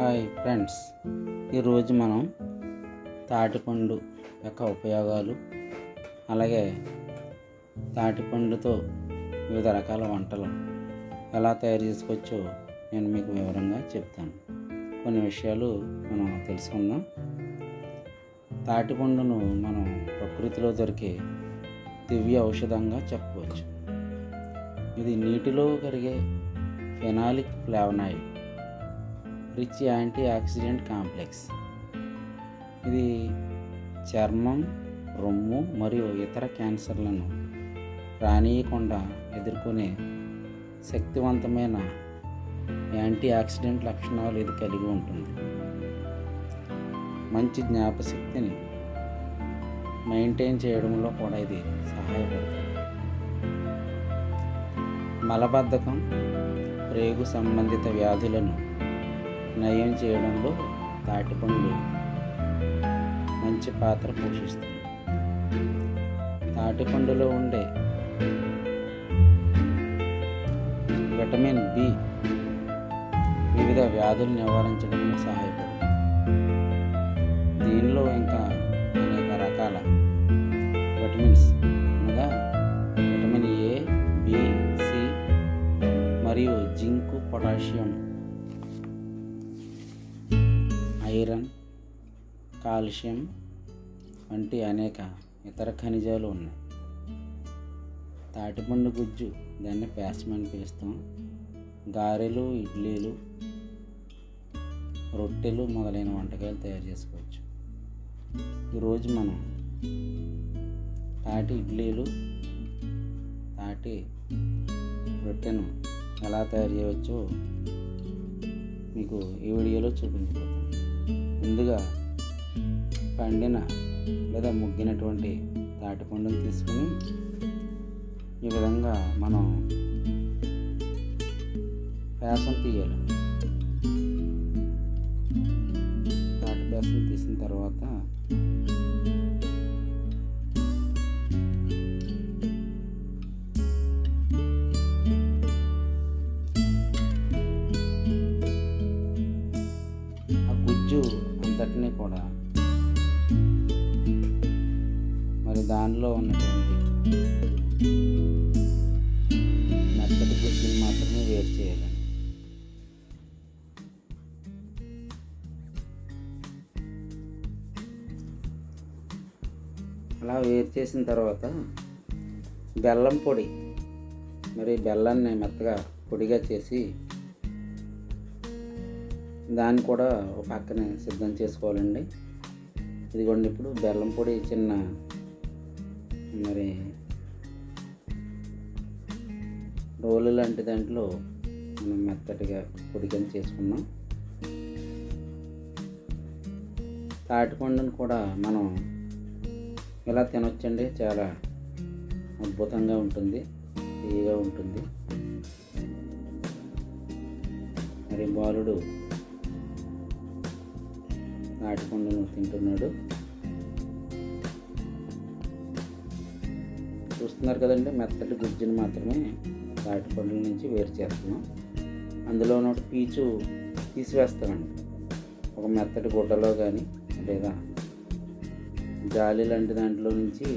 Hi friends. ఈరోజు మనం తాటిపండు యొక్క ఉపయోగాలు అలాగే తాటిపండుతో వివిధ రకాల వంటలు ఎలా తయారు చేసుకోవచ్చో నేను మీకు వివరంగా చెప్తాను. కొన్ని విషయాలు మనం తెలుసుకుందాం. తాటిపండును మనం ప్రకృతిలో దొరికే దివ్య ఔషధంగా చెప్పవచ్చు. ఇది నీటిలో కరిగే phenolic flavonoid. Rich antioxidant complex. ఇది చర్మం రొమ్ము మరియు ఇతర క్యాన్సర్లను రానియకుండా ఎదుర్కొనే శక్తివంతమైన యాంటీ ఆక్సిడెంట్ లక్షణాలు ఇది కలిగి ఉంటుంది. మంచి జ్ఞాపశక్తిని మెయింటైన్ చేయడంలో కూడా ఇది సహాయపడుతుంది. మలబద్ధకం రేగు సంబంధిత వ్యాధులను నయం చేయడంలో తాటిపండు మంచి పాత్ర పోషిస్తుంది. తాటిపండులో ఉండే విటమిన్ బి వివిధ వ్యాధులు నివారించడంలో సహాయపడుతుంది. దీనిలో ఇంకా అనేక రకాల విటమిన్స్ అనగా విటమిన్ ఏ బి సి మరియు జింకు పొటాషియం ఐరన్ కాల్షియం వంటి అనేక ఇతర ఖనిజాలు ఉన్నాయి. తాటిపండు గుజ్జు దాన్ని పేస్ట్మని పిలుస్తాం గారెలు ఇడ్లీలు రొట్టెలు మొదలైన వంటకాలు తయారు చేసుకోవచ్చు. ఈరోజు మనం తాటి ఇడ్లీలు తాటి రొట్టెను ఎలా తయారు చేయవచ్చో మీకు ఈ వీడియోలో చూపించబోతాను ముందుగా పండిన లేదా ముగ్గినటువంటి తాటిపండును తీసుకుని ఈ విధంగా మనం పేసం తీయాలి. తాటి పేసం తీసిన తర్వాత మనలో ఉన్నటువంటి మెత్తటి గుజ్జుని మాత్రమే వేరు చేయాలి. అలా వేరు చేసిన తర్వాత బెల్లం పొడి మరి బెల్లాన్ని మెత్తగా పొడిగా చేసి దాన్ని కూడా ఒక సిద్ధం చేసుకోవాలండి. ఇదిగోండి ఇప్పుడు బెల్లం పొడి చిన్న మరి రోలు లాంటి దాంట్లో మనం మెత్తటిగా పొడిగని చేసుకున్నాం తాటిపండును కూడా మనం ఇలా తినొచ్చండి. చాలా అద్భుతంగా ఉంటుంది. తీయగా ఉంటుంది. మరి బాలుడు తాటిపండును తింటున్నాడు. చూస్తున్నారు కదండి. మెత్తటి గుజ్జుని మాత్రమే తాటిపండుల నుంచి వేరు చేస్తున్నాం. అందులో ఉన్న పీచు తీసివేస్తామండి ఒక మెత్తటి గుడ్డలో కానీ లేదా జాలి లాంటి దాంట్లో నుంచి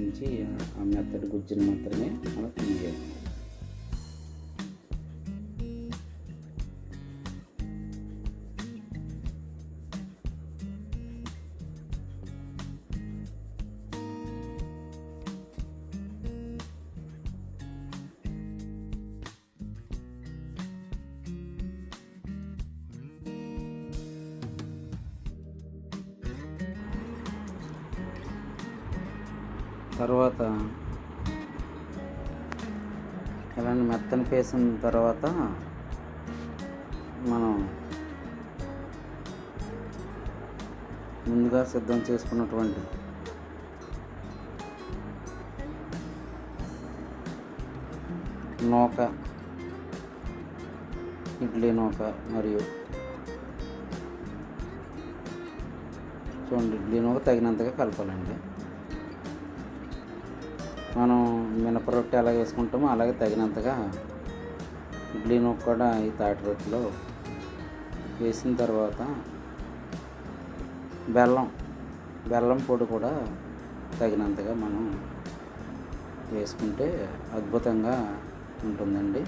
నుంచి ఆ మెత్తటి గుజ్జుని మాత్రమే మనం తీయాలి తర్వాత ఇలాంటి మెత్తని పేసిన తర్వాత మనం ముందుగా సిద్ధం చేసుకున్నటువంటి నూక ఇడ్లీ నూక మరియు చూడండి ఇడ్లీ నూక తగినంతగా కలపాలండి. మనం మినప రొట్టె ఎలా వేసుకుంటామో అలాగే తగినంతగా ఇడ్లీ నూక కూడా ఈ తాటి రొట్టెలో వేసిన తర్వాత బెల్లం బెల్లం పొడి కూడా తగినంతగా మనం వేసుకుంటే అద్భుతంగా ఉంటుందండి.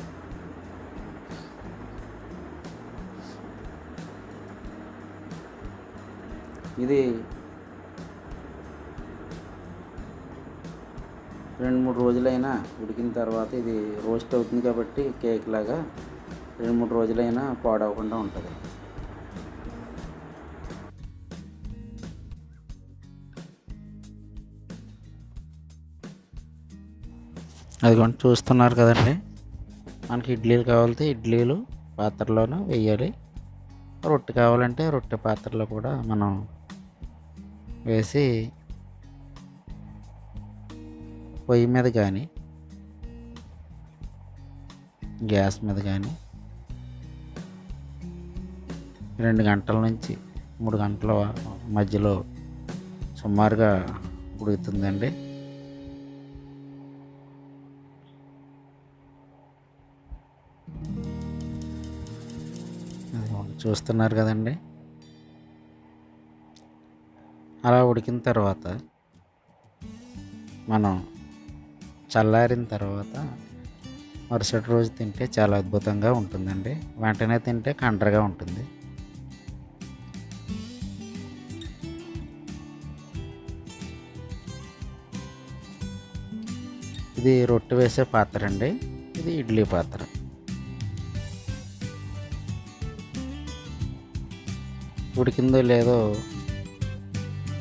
ఇది రెండు మూడు రోజులైనా ఉడికిన తర్వాత ఇది రోస్ట్ అవుతుంది కాబట్టి కేక్ లాగా రెండు మూడు రోజులైనా పాడవకుండా ఉంటుంది. అదిగోండి చూస్తున్నారు కదండి. మనకి ఇడ్లీలు కావాలంటే ఇడ్లీలు పాత్రలోనూ వేయాలి. రొట్టె కావాలంటే రొట్టె పాత్రలో కూడా మనం వేసి పొయ్యి మీద కానీ గ్యాస్ మీద కానీ రెండు గంటల నుంచి మూడు గంటల మధ్యలో సుమారుగా ఉడుకుతుందండి. చూస్తున్నారు కదండి. అలా ఉడికిన తర్వాత మనం చల్లారిన తర్వాత మరుసటి రోజు తింటే చాలా అద్భుతంగా ఉంటుందండి. వెంటనే తింటే కండ్రగా ఉంటుంది. ఇది రొట్టె వేసే పాత్ర అండి. ఇది ఇడ్లీ పాత్ర. ఉడికిందో లేదో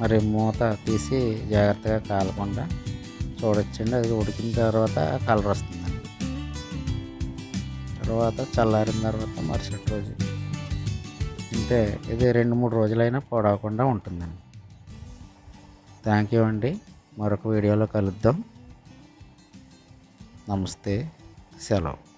మరి మూత తీసి జాగ్రత్తగా కాలకుండా చూడొచ్చండి. అది ఉడికిన తర్వాత కలర్ వస్తుందండి తర్వాత చల్లారిన తర్వాత మరుసటి రోజు. అంటే ఇది రెండు మూడు రోజులైనా పొడవకుండా ఉంటుందండి. థ్యాంక్ యూ అండి. మరొక వీడియోలో కలుద్దాం. నమస్తే. సెలవు.